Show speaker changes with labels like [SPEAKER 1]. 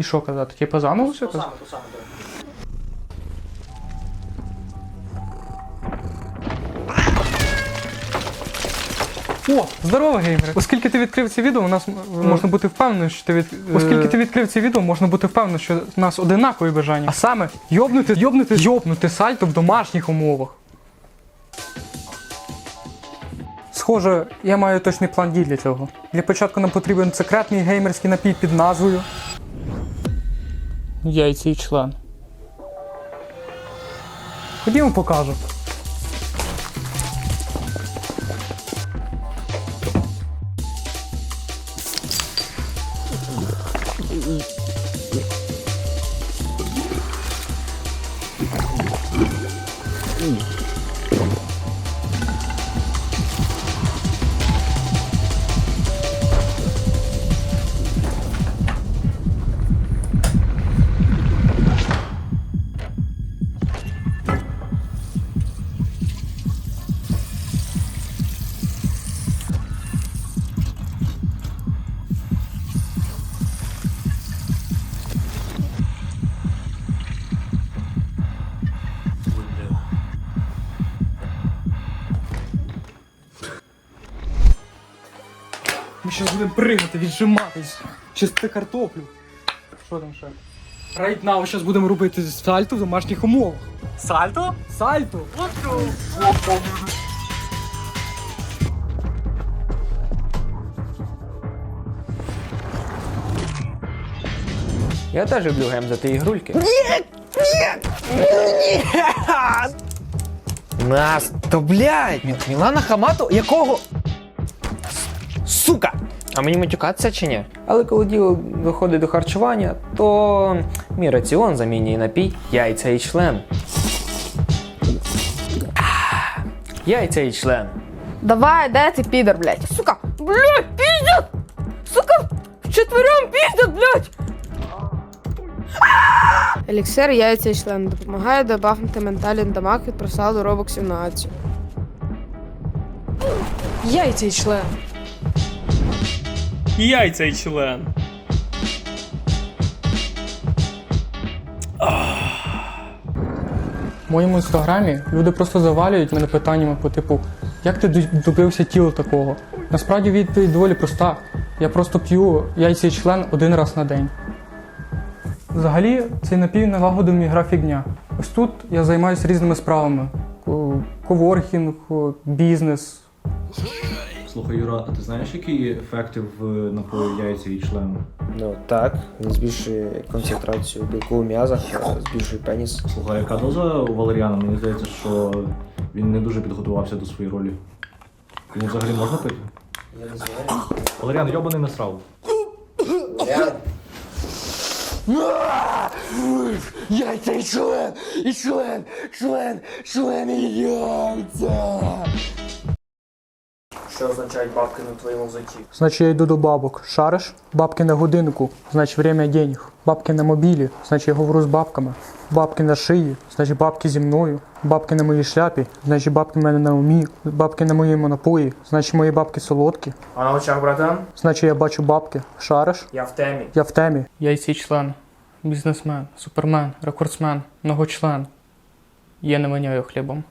[SPEAKER 1] І що казати? Типа заново все
[SPEAKER 2] То саме, то саме, так.
[SPEAKER 1] О, здорово, геймери! Оскільки ти відкрив це відео, у нас можна бути впевненим, що ти від... Оскільки ти відкрив це відео, можна бути впевненим, що у нас одинакові бажання. А саме йобнути, йобнути, йобнути сальто в домашніх умовах. Схоже, я маю точний план дій для цього. Для початку нам потрібен секретний геймерський напій під назвою. Яйця і член. Ходімо покажу. Ми зараз будемо пригати, віджиматись, чисти картоплю. Що там ще? Right now зараз будемо робити сальто в домашніх умовах.
[SPEAKER 2] Сальто?
[SPEAKER 1] Сальто!
[SPEAKER 3] Я теж люблю гемзати ігрульки. Нас, то блядь, Мілана Хамато, якого? Сука! А мені матюкатися чи ні? Але коли діло доходить до харчування, то мій раціон замінює напій яйця і член. Яйця і член.
[SPEAKER 4] Давай, де ти підер, блядь? Сука, блядь, пиздят! Сука, вчетвером пиздят, блядь! Еліксир яйця і член допомагає добавити ментальний дамаг від просаду робок 17.
[SPEAKER 5] Яйця й член.
[SPEAKER 2] Яйця і член.
[SPEAKER 1] В моєму інстаграмі люди просто завалюють мене питаннями по типу, як ти добився тіла такого? Насправді відповідь доволі проста. Я просто п'ю яйця і член один раз на день. Взагалі, цей напій налагодив мій графік дня. Ось тут я займаюся різними справами: коворкінг, бізнес.
[SPEAKER 6] Слухай, Юра, а ти знаєш, які ефекти в напої яйця і член?
[SPEAKER 7] Ну так, він збільшує концентрацію білку у м'язах, збільшує пеніс.
[SPEAKER 6] Слухай, яка доза у Валеріана? Мені здається, що він не дуже підготувався до своєї ролі. Йому взагалі можна пити?
[SPEAKER 7] Я не знаю.
[SPEAKER 6] Валеріан, йобаний насрав.
[SPEAKER 8] Яйця і член! І член! Член! Член і яйця!
[SPEAKER 7] Що означають бабки на твоєму взутті?
[SPEAKER 1] Значить, я йду до бабок. Шариш? Бабки на годиннику, значить время денег. Бабки на мобілі, значить я говорю з бабками. Бабки на шиї, значить бабки зі мною. Бабки на моїй шляпі, значить бабки в мене на умі. Бабки на моєму напої, значить мої бабки солодкі.
[SPEAKER 7] А на очах, братан?
[SPEAKER 1] Значить я бачу бабки. Шариш?
[SPEAKER 7] Я в темі.
[SPEAKER 1] Я в темі. Яйцій член, бізнесмен, супермен, рекордсмен, многочлен. Я не маняю хлібом.